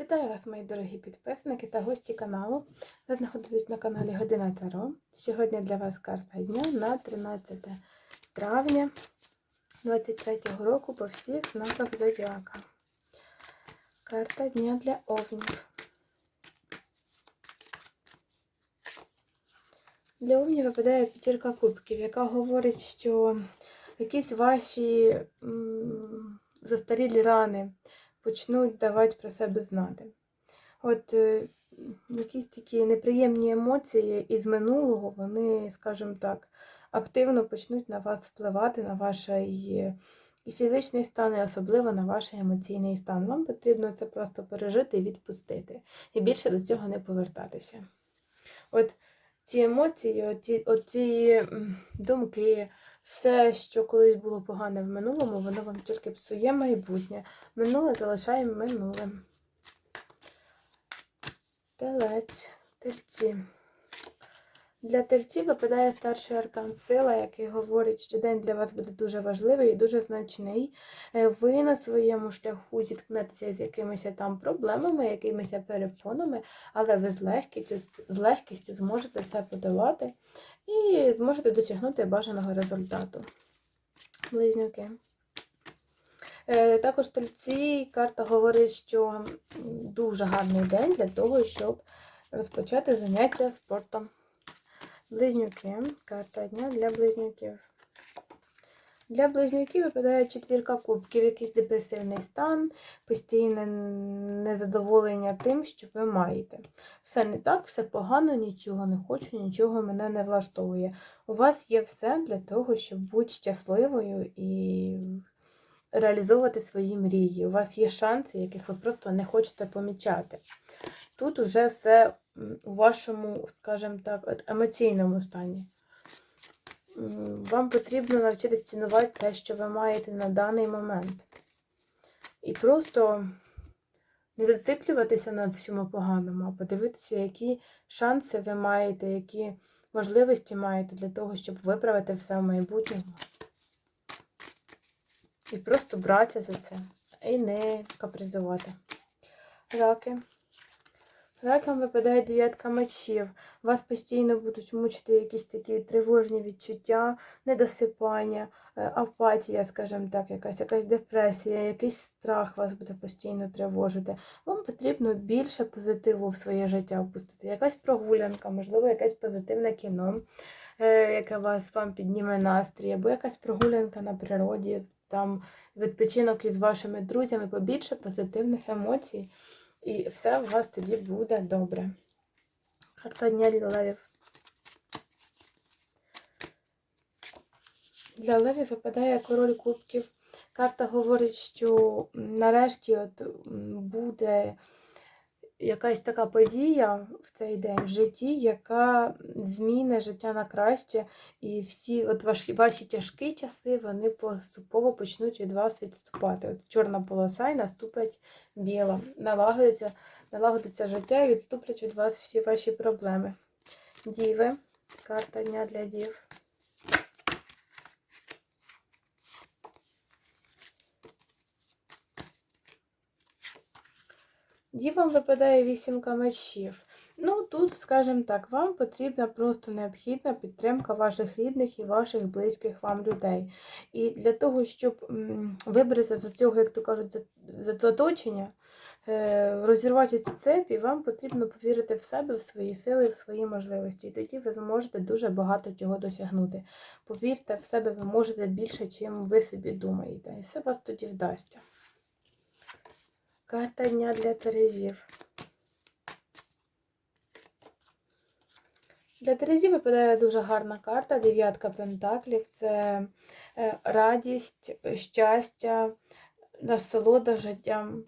Вітаю вас, мої дорогі підписники та гості каналу. Ви знаходитесь на каналі Година Таро. Сьогодні для вас карта дня на 13 травня 2023 року по всіх знаках Зодіака. Карта дня для овнів. Для овнів випадає п'ятірка кубків, яка говорить, що якісь ваші м, застарілі рани почнуть давати про себе знати. От е, якісь такі неприємні емоції із минулого, вони, скажімо так, активно почнуть на вас впливати, на ваш і, і фізичний стан, і особливо на ваш емоційний стан. Вам потрібно це просто пережити і відпустити. І більше до цього не повертатися. От ці емоції, оті, оті думки, все, що колись було погане в минулому, воно вам тільки псує майбутнє. Минуле залишаємо минулим. Телець, тельці. Для тельців випадає старший аркан сила, який говорить, що день для вас буде дуже важливий і дуже значний. Е, Ви на своєму шляху зіткнетеся з якимись там проблемами, якимись перепонами, але ви з легкістю, з легкістю зможете все подолати і зможете досягнути бажаного результату. Близнюки. Е, Також тельці карта говорить, що дуже гарний день для того, щоб розпочати заняття спортом. Близнюки. Карта дня для близнюків. Для близнюків випадає четвірка кубків, якийсь депресивний стан, постійне незадоволення тим, що ви маєте. Все не так, все погано, нічого не хочу, нічого мене не влаштовує. У вас є все для того, щоб бути щасливою і реалізовувати свої мрії. У вас є шанси, яких ви просто не хочете помічати. Тут уже все у вашому, скажімо так, емоційному стані. Вам потрібно навчитися цінувати те, що ви маєте на даний момент. І просто не зациклюватися на всьому поганому, а подивитися, які шанси ви маєте, які можливості маєте для того, щоб виправити все в майбутньому. І просто братися за це. І не капризувати. Раки. Ракам випадає дев'ятка мечів. Вас постійно будуть мучити якісь такі тривожні відчуття, недосипання, е, апатія, скажімо так, якась, якась депресія, якийсь страх вас буде постійно тривожити. Вам потрібно більше позитиву в своє життя впустити. Якась прогулянка, можливо, якесь позитивне кіно, е, яке вас вам підніме настрій, або якась прогулянка на природі, там відпочинок із вашими друзями, побільше позитивних емоцій. І все у вас тоді буде добре. Карта дня для левів. Для левів випадає король кубків. Карта говорить, що нарешті от буде якась така подія в цей день в житті, яка зміни життя на краще, і всі от ваші, ваші тяжкі часи вони поступово почнуть від вас відступати. От чорна полоса і наступить біла. Налагодиться, налагодиться життя і відступлять від вас всі ваші проблеми. Діви. Карта дня для дів. Дівам випадає вісімка мечів. Ну, тут, скажімо так, вам потрібна просто необхідна підтримка ваших рідних і ваших близьких вам людей. І для того, щоб вибратися з цього, як то кажуть, за- заточення, е, розірвати ці цепі, вам потрібно повірити в себе, в свої сили, в свої можливості. І тоді ви зможете дуже багато чого досягнути. Повірте в себе, ви можете більше, чим ви собі думаєте. І все вас тоді вдасться. Карта дня для Терезів. Для Терезів випадає дуже гарна карта, дев'ятка пентаклів. Це е, радість, щастя, насолода життям.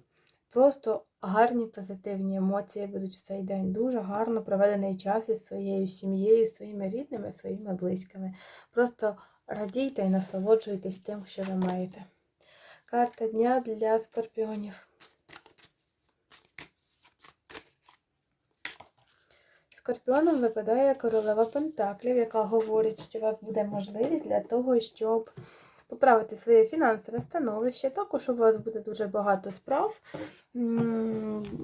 Просто гарні позитивні емоції будуть в цей день. Дуже гарно проведений час із своєю сім'єю, своїми рідними, своїми близькими. Просто радійте і насолоджуйтесь тим, що ви маєте. Карта дня для скорпіонів. Скорпіоном випадає королева Пентаклів, яка говорить, що у вас буде можливість для того, щоб поправити своє фінансове становище. Також у вас буде дуже багато справ.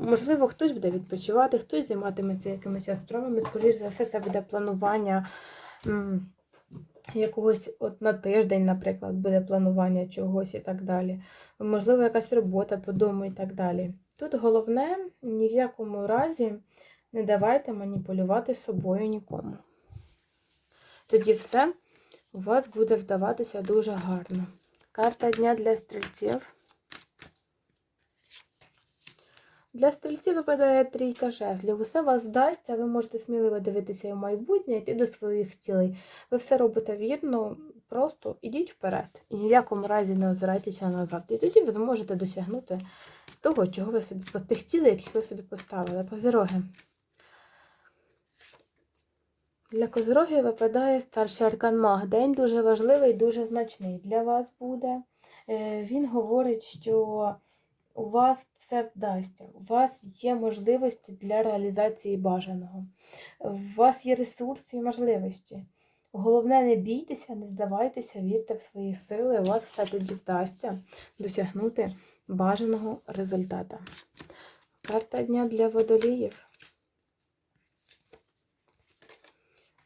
Можливо, хтось буде відпочивати, хтось займатиметься якимись справами. Скоріш за все, це буде планування якогось от на тиждень, наприклад, буде планування чогось і так далі. Можливо, якась робота по дому і так далі. Тут головне ні в якому разі не давайте маніпулювати собою нікому. Тоді все у вас буде вдаватися дуже гарно. Карта дня для стрільців. Для стрільців випадає трійка жезлів. Усе вас вдасться, ви можете сміливо дивитися і в майбутнє, йти до своїх цілей. Ви все робите вірно, просто ідіть вперед. І ні в якому разі не озирайтеся назад. І тоді ви зможете досягнути того, чого ви собі тих цілей, яких ви собі поставили. Козироги. Для козирогів випадає старший аркан Маг. День дуже важливий, дуже значний для вас буде. Е, Він говорить, що у вас все вдасться, у вас є можливості для реалізації бажаного, у вас є ресурси і можливості. Головне, не бійтеся, не здавайтеся, вірте в свої сили, у вас все тоді вдасться досягнути бажаного результата. Карта дня для водоліїв.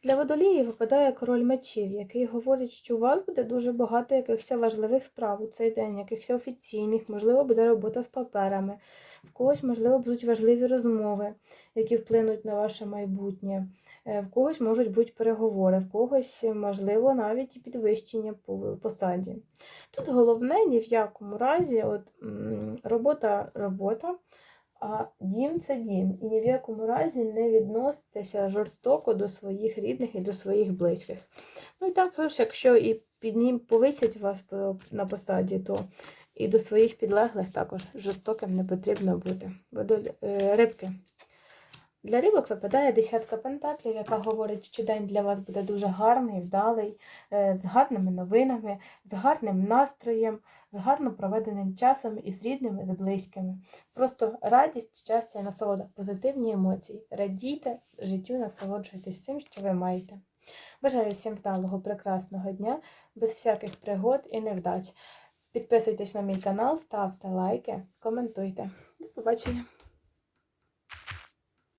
Для водолії випадає король мечів, який говорить, що у вас буде дуже багато якихось важливих справ у цей день, якихось офіційних, можливо, буде робота з паперами, в когось, можливо, будуть важливі розмови, які вплинуть на ваше майбутнє, Е, в когось можуть бути переговори, в когось, можливо, навіть і підвищення по посаді. Тут головне ні в якому разі, от, робота робота. А дім це дім. І ні в якому разі не відноситися жорстоко до своїх рідних і до своїх близьких. Ну і також, якщо і під ним повисять вас на посаді, то і до своїх підлеглих також жорстоким не потрібно бути. Водолі- е, Рибки. Для рибок випадає десятка пентаклів, яка говорить, що день для вас буде дуже гарний, вдалий, е, з гарними новинами, з гарним настроєм, з гарно проведеним часом і з рідними, з близькими. Просто радість, щастя насолода, позитивні емоції. Радійте життю, насолоджуйтесь тим, що ви маєте. Бажаю всім вдалого, прекрасного дня, без всяких пригод і невдач. Підписуйтесь на мій канал, ставте лайки, коментуйте. До побачення.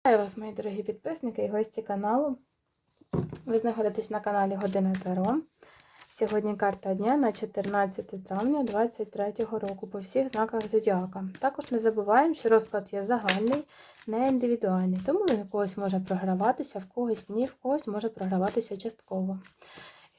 Вітаю вас, мої дорогі підписники і гості каналу. Ви знаходитесь на каналі Година Таро. Сьогодні карта дня на 14 травня 2023 року по всіх знаках Зодіака. Також не забуваємо, що розклад є загальний, не індивідуальний, тому він у когось може програватися, в когось ні, в когось може програватися частково.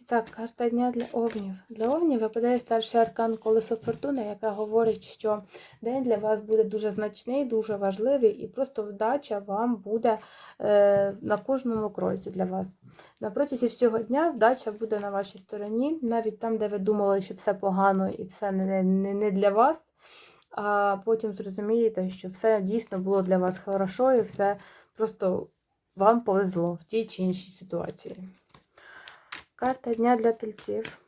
Так, карта дня для овнів. Для овнів випадає старший аркан колесо фортуни, яка говорить, що день для вас буде дуже значний, дуже важливий, і просто вдача вам буде е, на кожному кроці для вас. На протязі всього дня вдача буде на вашій стороні, навіть там, де ви думали, що все погано і все не, не, не для вас. А потім зрозумієте, що все дійсно було для вас хорошо, і все просто вам повезло в тій чи іншій ситуації. Карта дня для тельців.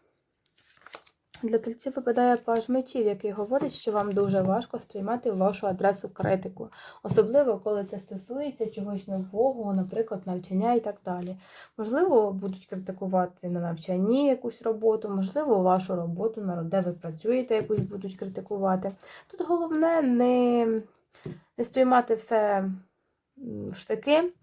Для тельців випадає паж мечів, який говорить, що вам дуже важко сприймати вашу адресу критику. Особливо, коли це стосується чогось нового, наприклад, навчання і так далі. Можливо, будуть критикувати на навчанні якусь роботу, можливо, вашу роботу, де ви працюєте, якусь будуть критикувати. Тут головне не, не сприймати все в штики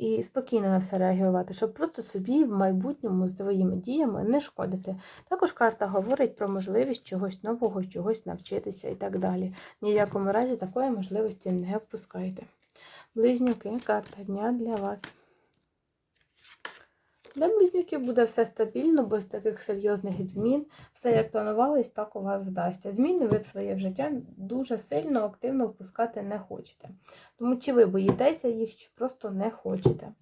і спокійно на все реагувати, щоб просто собі в майбутньому своїми діями не шкодити. Також карта говорить про можливість чогось нового, чогось навчитися і так далі. Ні в якому разі такої можливості не впускайте. Близнюки, карта дня для вас. Для близнюків буде все стабільно, без таких серйозних змін. Все як планувалось, так у вас вдасться. Зміни ви в своє життя дуже сильно активно впускати не хочете. Тому чи ви боїтеся їх, чи просто не хочете.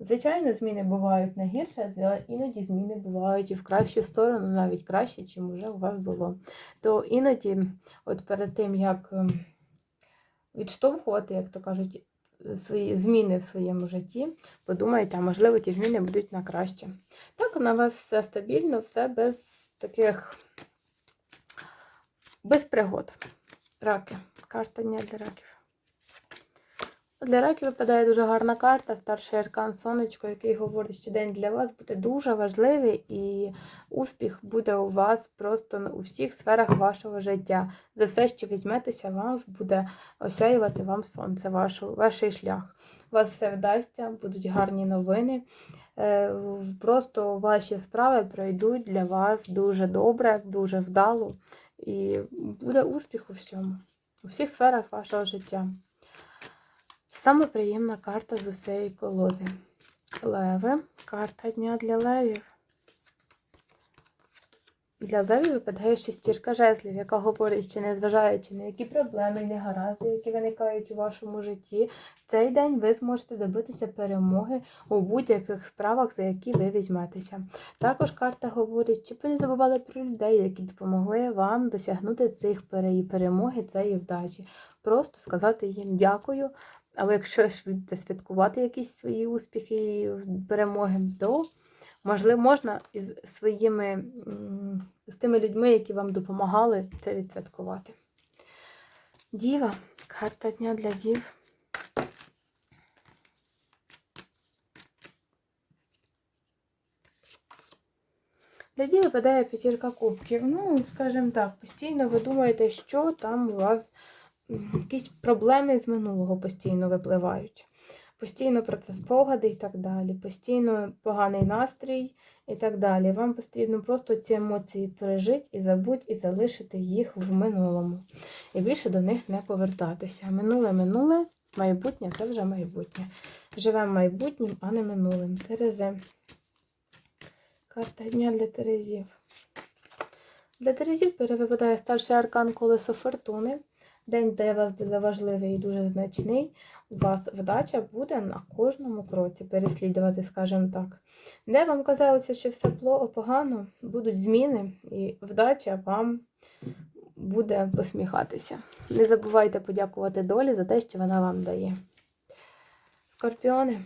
Звичайно, зміни бувають не гірше, але іноді зміни бувають і в кращу сторону, навіть краще, чим вже у вас було. То іноді, от перед тим, як ем, відштовхувати, як то кажуть, свої зміни в своєму житті, подумайте, а можливо, ті зміни будуть на краще. Так, на вас все стабільно, все без таких без пригод. Раки. Карта дня для раків. Для раків випадає дуже гарна карта, старший аркан сонечко, який говорить, що день для вас буде дуже важливий і успіх буде у вас просто у всіх сферах вашого життя. За все, що візьметеся, вас буде осяювати вам сонце, вашу, ваш шлях. У вас все вдасться, будуть гарні новини. Е, Просто ваші справи пройдуть для вас дуже добре, дуже вдало. І буде успіх у всьому, у всіх сферах вашого життя. Саме приємна карта з усієї колоди. Леви. Карта дня для левів. Для левів випадає шестірка жезлів, яка говорить, що незважаючи на які проблеми негаразди, які виникають у вашому житті, в цей день ви зможете добитися перемоги у будь-яких справах, за які ви візьметеся. Також карта говорить, щоб ви не забували про людей, які допомогли вам досягнути цих перемоги, цієї вдачі. Просто сказати їм дякую. Але якщо ж будете святкувати якісь свої успіхи і перемоги, то можливо можна із своїми з тими людьми, які вам допомагали, це відсвяткувати. Діва, карта дня для дів. Для дів випадає п'ятірка кубків. Ну, скажімо так, постійно ви думаєте, що там у вас якісь проблеми з минулого постійно випливають. Постійно про це спогади і так далі, постійно поганий настрій і так далі. Вам потрібно просто ці емоції пережити і забути, і залишити їх в минулому. І більше до них не повертатися. Минуле минуле, майбутнє це вже майбутнє. Живемо майбутнім, а не минулим. Терези. Карта дня для Терезів. Для Терезів перевипадає старший аркан колесо фортуни. День для вас буде важливий і дуже значний. У вас вдача буде на кожному кроці переслідувати, скажімо так. Де вам казалося, що все погано, будуть зміни, і вдача вам буде посміхатися. Не забувайте подякувати долі за те, що вона вам дає. Скорпіони.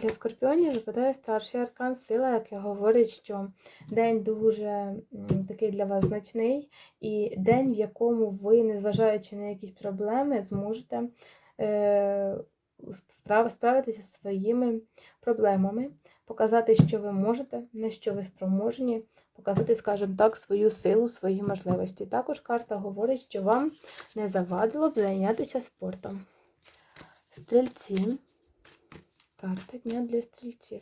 Для скорпіонів випадає старший аркан сила, яка говорить, що день дуже такий для вас значний, і день, в якому ви, незважаючи на якісь проблеми, зможете е, справитися зі своїми проблемами, показати, що ви можете, на що ви спроможні, показати, скажімо так, свою силу, свої можливості. Також карта говорить, що вам не завадило б зайнятися спортом. Стрільці. Карта дня для стрільців.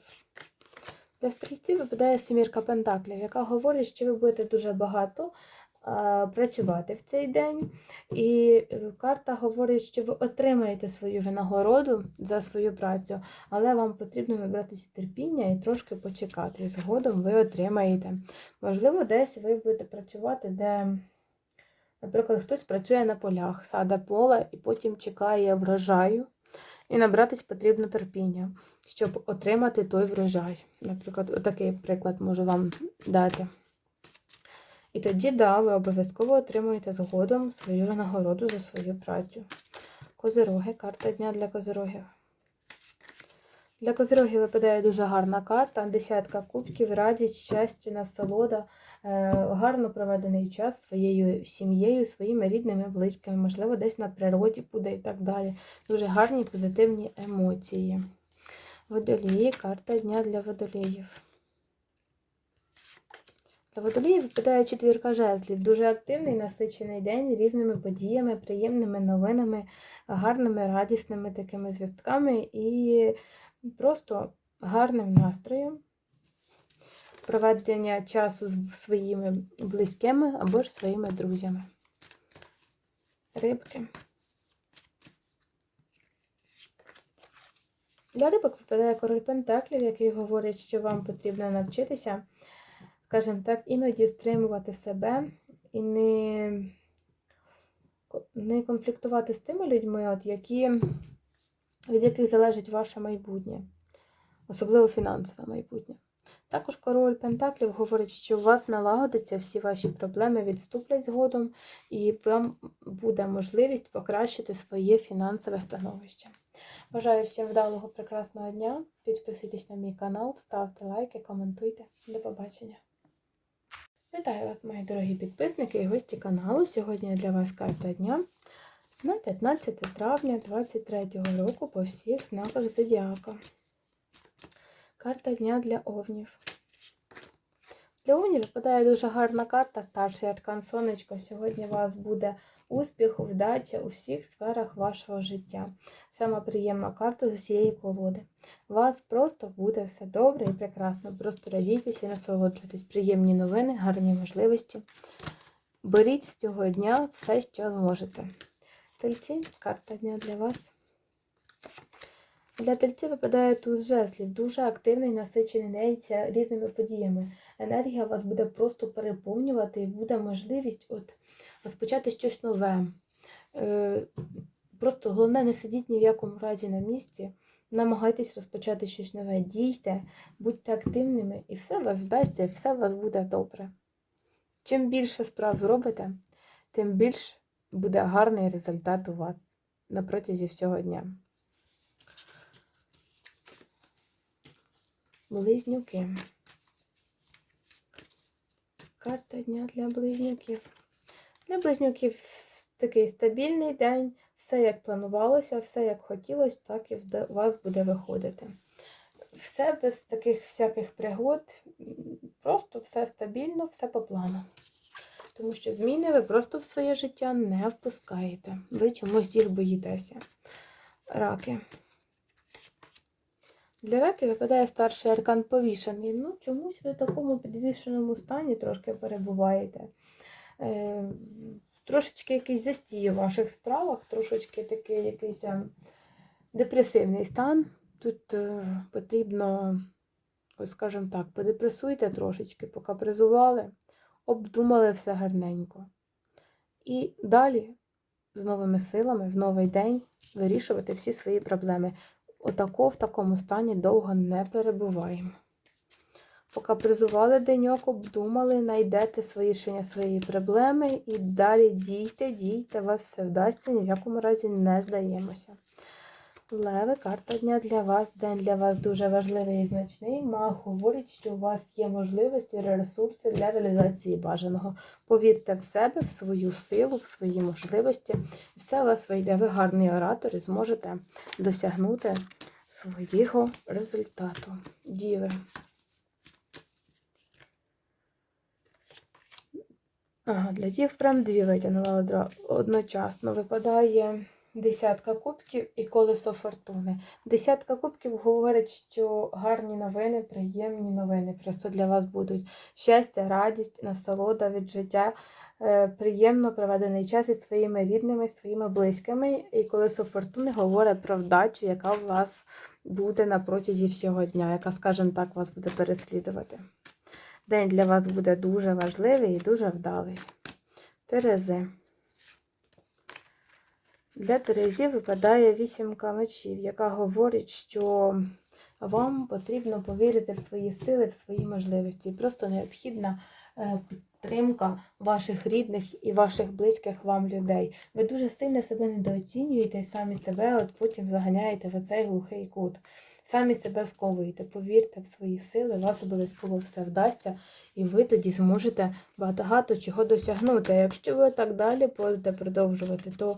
Для стрільців випадає семірка пентаклів, яка говорить, що ви будете дуже багато а, працювати в цей день. І карта говорить, що ви отримаєте свою винагороду за свою працю, але вам потрібно вибратися терпіння і трошки почекати. І згодом ви отримаєте. Можливо, десь ви будете працювати, де. Наприклад, хтось працює на полях, саде поле і потім чекає врожаю. І набратись потрібно терпіння, щоб отримати той врожай. Наприклад, отакий приклад можу вам дати. І тоді, да, ви обов'язково отримуєте згодом свою винагороду за свою працю. Козироги, карта дня для козирогів. Для козирогів випадає дуже гарна карта, десятка кубків, радість, щастя, насолода, гарно проведений час своєю сім'єю, своїми рідними, близькими, можливо, десь на природі буде і так далі. Дуже гарні позитивні емоції. Водолії, карта дня для водоліїв. Для водоліїв випадає четвірка жезлів. Дуже активний, насичений день різними подіями, приємними новинами, гарними, радісними такими звістками і просто гарним настроєм, проведення часу з своїми близькими або ж своїми друзями. Рибки. Для рибок випадає король Пентаклів, який говорить, що вам потрібно навчитися, скажімо так, іноді стримувати себе і не не конфліктувати з тими людьми, от, які від яких залежить ваше майбутнє, особливо фінансове майбутнє. Також король Пентаклів говорить, що у вас налагодиться, всі ваші проблеми відступлять згодом, і вам буде можливість покращити своє фінансове становище. Бажаю всім вдалого, прекрасного дня. Підписуйтесь на мій канал, ставте лайки, коментуйте. До побачення! Вітаю вас, мої дорогі підписники і гості каналу. Сьогодні для вас карта дня на 15 травня 2023 року по всіх знаках Зодіака. Карта дня для овнів. Для овнів випадає дуже гарна карта, старший аркан сонечко. Сьогодні у вас буде успіх, вдача у всіх сферах вашого життя. Сама приємна карта з усієї колоди. У вас просто буде все добре і прекрасно. Просто радійтеся і насолоджуйтесь. Приємні новини, гарні можливості. Беріть з цього дня все, що зможете. Тельці, карта дня для вас. Для тельців випадає тут жезлів, дуже активний, насичений день різними подіями. Енергія вас буде просто переповнювати і буде можливість от розпочати щось нове. Е, Просто головне, не сидіть ні в якому разі на місці. Намагайтесь розпочати щось нове. Дійте, будьте активними, і все у вас вдасться, і все у вас буде добре. Чим більше справ зробите, тим більш буде гарний результат у вас на протязі всього дня. Близнюки. Карта дня для близнюків. Для близнюків такий стабільний день. Все як планувалося, все як хотілося, так і у вас буде виходити. Все без таких всяких пригод, просто все стабільно, все по плану. Тому що зміни ви просто в своє життя не впускаєте. Ви чомусь їх боїтеся. Раки. Для раки випадає старший аркан повішений. Ну, чомусь ви в такому підвішеному стані трошки перебуваєте. Е, трошечки якийсь застій у ваших справах, трошечки такий якийсь депресивний стан. Тут е, потрібно, ось скажімо так, подепресуйте трошечки, покапризували, обдумали все гарненько. І далі з новими силами в новий день вирішувати всі свої проблеми. Отако в такому стані довго не перебуваємо. Покапризували деньок, обдумали, знайдете свої рішення своєї проблеми і далі дійте, дійте, вас все вдасться, ні в якому разі не здаємося. Леви, карта дня для вас. День для вас дуже важливий і значний. Маг говорить, що у вас є можливості, ресурси для реалізації бажаного. Повірте в себе, в свою силу, в свої можливості. Все у вас вийде. Ви гарний оратор і зможете досягнути свого результату. Діви. Ага, для дів прям дві витягнула одночасно. Випадає десятка кубків і колесо фортуни. Десятка кубків говорить, що гарні новини, приємні новини. Просто для вас будуть щастя, радість, насолода від життя, е, приємно проведений час із своїми рідними, своїми близькими. І колесо фортуни говорить про вдачу, яка у вас буде на протязі всього дня, яка, скажімо так, вас буде переслідувати. День для вас буде дуже важливий і дуже вдалий. Терези. Для Терезів випадає вісімка мечів, яка говорить, що вам потрібно повірити в свої сили, в свої можливості. Просто необхідна е, підтримка ваших рідних і ваших близьких вам людей. Ви дуже сильно себе недооцінюєте і самі себе от потім заганяєте в оцей глухий кут. Самі себе сковуєте, повірте в свої сили, вас обов'язково все вдасться, і ви тоді зможете багато чого досягнути. А якщо ви так далі будете продовжувати, то,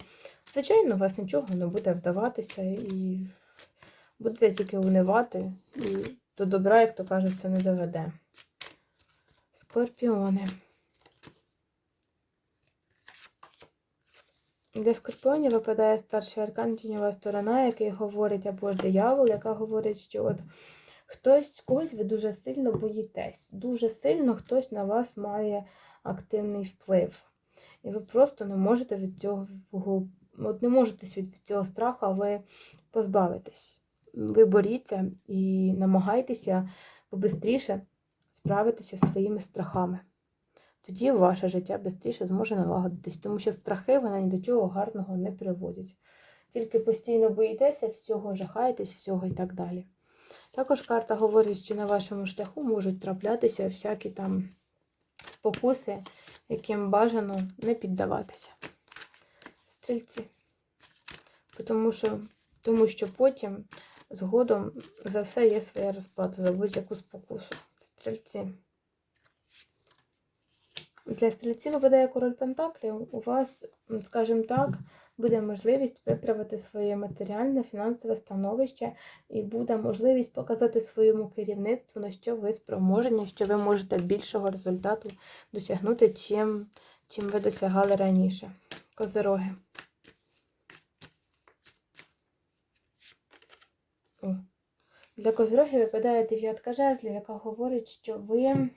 звичайно, у вас нічого не буде вдаватися і будете тільки унивати, і до добра, як то кажуть, це не доведе. Скорпіони. Для скорпіонів випадає старший аркан тіньова сторона, який говорить, або ж диявол, яка говорить, що от хтось когось ви дуже сильно боїтесь. Дуже сильно хтось на вас має активний вплив. І ви просто не можете від цього от не можете від цього страху, ви позбавитесь. Ви боріться і намагайтеся побистріше справитися зі своїми страхами тоді ваше життя швидше зможе налагодитись, тому що страхи вони ні до чого гарного не приводять. Тільки постійно боїтеся всього, жахаєтесь, всього і так далі. Також карта говорить, що на вашому шляху можуть траплятися всякі там спокуси, яким бажано не піддаватися. Стрільці. Тому що, тому що потім згодом за все є своя розплата, за будь-яку спокусу. Стрільці. Для стрільців випадає король Пентаклів. У вас, скажімо так, буде можливість виправити своє матеріальне, фінансове становище і буде можливість показати своєму керівництву, на що ви спроможені, що ви можете більшого результату досягнути, чим, чим ви досягали раніше. Козироги. О. Для козирогів випадає дев'ятка жезлів, яка говорить, що ви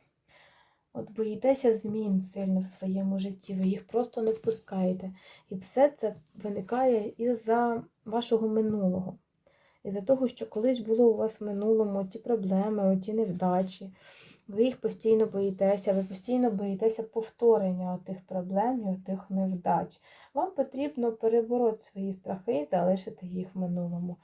от боїтеся змін сильно в своєму житті, ви їх просто не впускаєте. І все це виникає із-за вашого минулого. Із-за того, що колись було у вас в минулому ті проблеми, ті невдачі. Ви їх постійно боїтеся, ви постійно боїтеся повторення тих проблем і тих невдач. Вам потрібно перебороти свої страхи і залишити їх в минулому.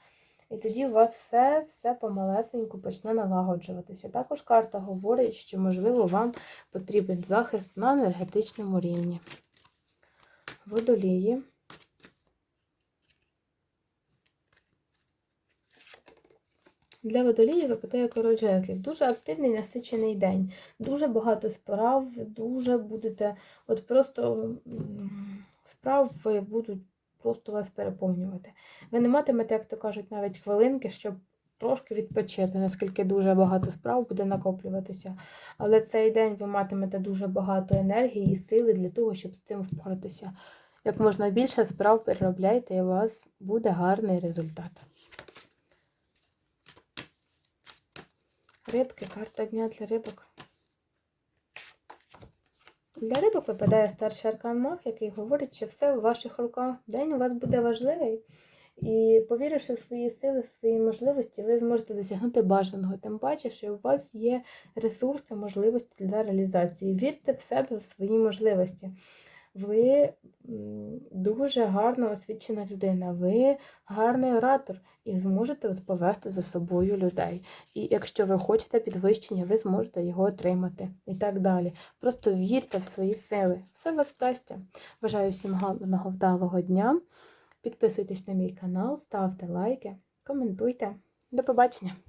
І тоді у вас все, все помалесеньку почне налагоджуватися. Також карта говорить, що, можливо, вам потрібен захист на енергетичному рівні. Водолії. Для водолії випадає король жезлів. Дуже активний насичений день. Дуже багато справ, дуже будете, от просто справ будуть просто вас переповнювати. Ви не матимете, як то кажуть, навіть хвилинки, щоб трошки відпочити, наскільки дуже багато справ буде накоплюватися. Але цей день ви матимете дуже багато енергії і сили для того, щоб з цим впоратися. Як можна більше справ переробляйте, і у вас буде гарний результат. Рибки, карта дня для рибок. Для рибок випадає старший аркан Мах, який говорить, що все у ваших руках. День у вас буде важливий. І повіривши в свої сили, в свої можливості, ви зможете досягнути бажаного. Тим паче, що у вас є ресурси, можливості для реалізації. Вірте в себе, в свої можливості. Ви дуже гарно освічена людина, ви гарний оратор і зможете повести за собою людей. І якщо ви хочете підвищення, ви зможете його отримати і так далі. Просто вірте в свої сили. Все вас вдасться. Бажаю всім гарного вдалого дня. Підписуйтесь на мій канал, ставте лайки, коментуйте. До побачення!